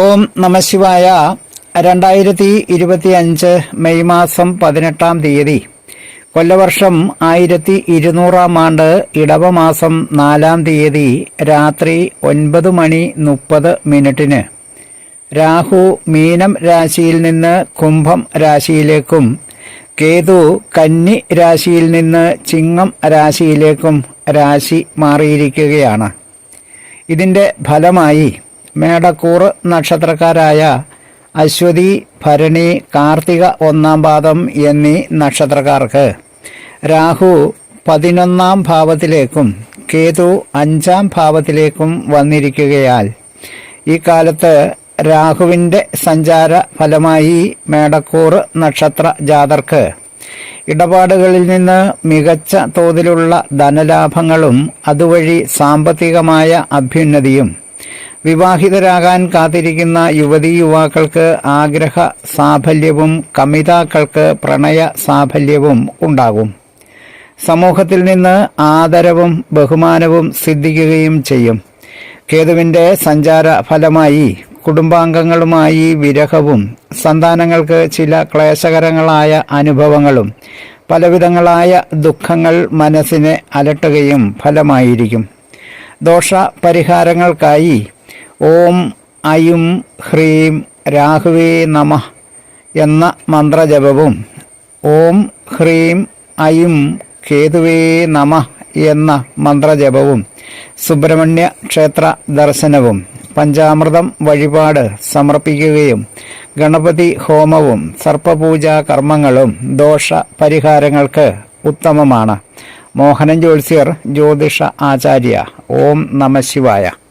ഓം നമശിവായ രണ്ടായിരത്തി ഇരുപത്തി അഞ്ച് മെയ് മാസം പതിനെട്ടാം തീയതി. കൊല്ലവർഷം ആയിരത്തി ഇരുന്നൂറാം ആണ്ട് ഇടവമാസം നാലാം തീയതി രാത്രി ഒൻപത് മണി മുപ്പത് മിനിറ്റിന്. രാഹു മീനം രാശിയിൽ നിന്ന് കുംഭം രാശിയിലേക്കും കേതു കന്നി രാശിയിൽ നിന്ന് ചിങ്ങം രാശിയിലേക്കും രാശി മാറിയിരിക്കുകയാണ്. ഇതിന്റെ ഫലമായി മേടക്കൂർ നക്ഷത്രക്കാരായ അശ്വതി ഭരണി കാർത്തിക ഒന്നാം പാദം എന്നീ നക്ഷത്രക്കാർക്ക്. രാഹു പതിനൊന്നാം ഭാവത്തിലേക്കും കേതു അഞ്ചാം ഭാവത്തിലേക്കും വന്നിരിക്കുകയാൽ ഈ കാലത്ത് രാഹുവിന്റെ സഞ്ചാര ഫലമായി മേടക്കൂർ നക്ഷത്ര ജാതർക്ക് ഇടപാടുകളിൽ നിന്ന് മികച്ച തോതിലുള്ള ധനലാഭങ്ങളും അതുവഴി സാമ്പത്തികമായ അഭ്യുന്നതിയും വിവാഹിതരാകാൻ കാത്തിരിക്കുന്ന യുവതീ യുവാക്കൾക്ക് ആഗ്രഹ സാഫല്യവും കമിതാക്കൾക്ക് പ്രണയ സാഫല്യവും ഉണ്ടാകും. സമൂഹത്തിൽ നിന്ന് ആദരവും ബഹുമാനവും സിദ്ധിക്കുകയും ചെയ്യും. കേതുവിന്റെ സഞ്ചാര ഫലമായി കുടുംബാംഗങ്ങളുമായി വിരഹവും സന്താനങ്ങൾക്ക് ചില ക്ലേശകരങ്ങളായ അനുഭവങ്ങളും പലവിധങ്ങളായ ദുഃഖങ്ങൾ മനസ്സിനെ അലട്ടുകയും ഫലമായിരിക്കും. ദോഷ പരിഹാരങ്ങൾക്കായി ഓം ഐം ഹ്രീം രാഹുവേ നമ എന്ന മന്ത്രജപവും ഓം ഹ്രീം ഐം കേതുവേ നമ എന്ന മന്ത്രജപവും സുബ്രഹ്മണ്യ ക്ഷേത്ര ദർശനവും പഞ്ചാമൃതം വഴിപാട് സമർപ്പിക്കുകയും ഗണപതി ഹോമവും സർപ്പപൂജാ കർമ്മങ്ങളും ദോഷ പരിഹാരങ്ങൾക്ക് ഉത്തമമാണ്. മോഹനൻ ജോത്സ്യർ ജ്യോതിഷ ആചാര്യ. ഓം നമ ശിവായ.